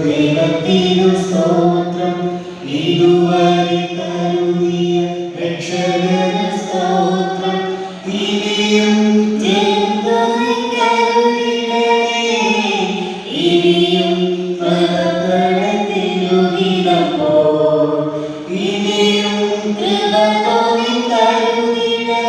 ദൈവത്തിനു സ്തോത്രം. ഇതുവരെ തരുകിയ രക്ഷകന സ്തോത്രം ഇനിയും ഇനിയും പദത്തിലുകിടപ്പോ ഇനിയും കൃപ തോന്നി തരുകിടേ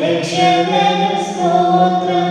രക്ഷകന് സ്തോത്രം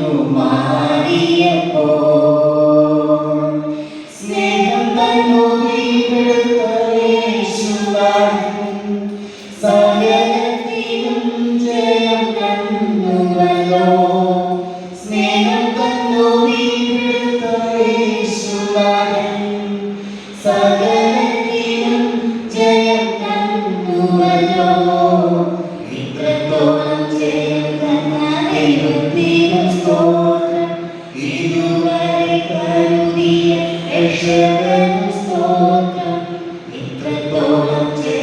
കുമാരിയ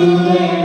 you.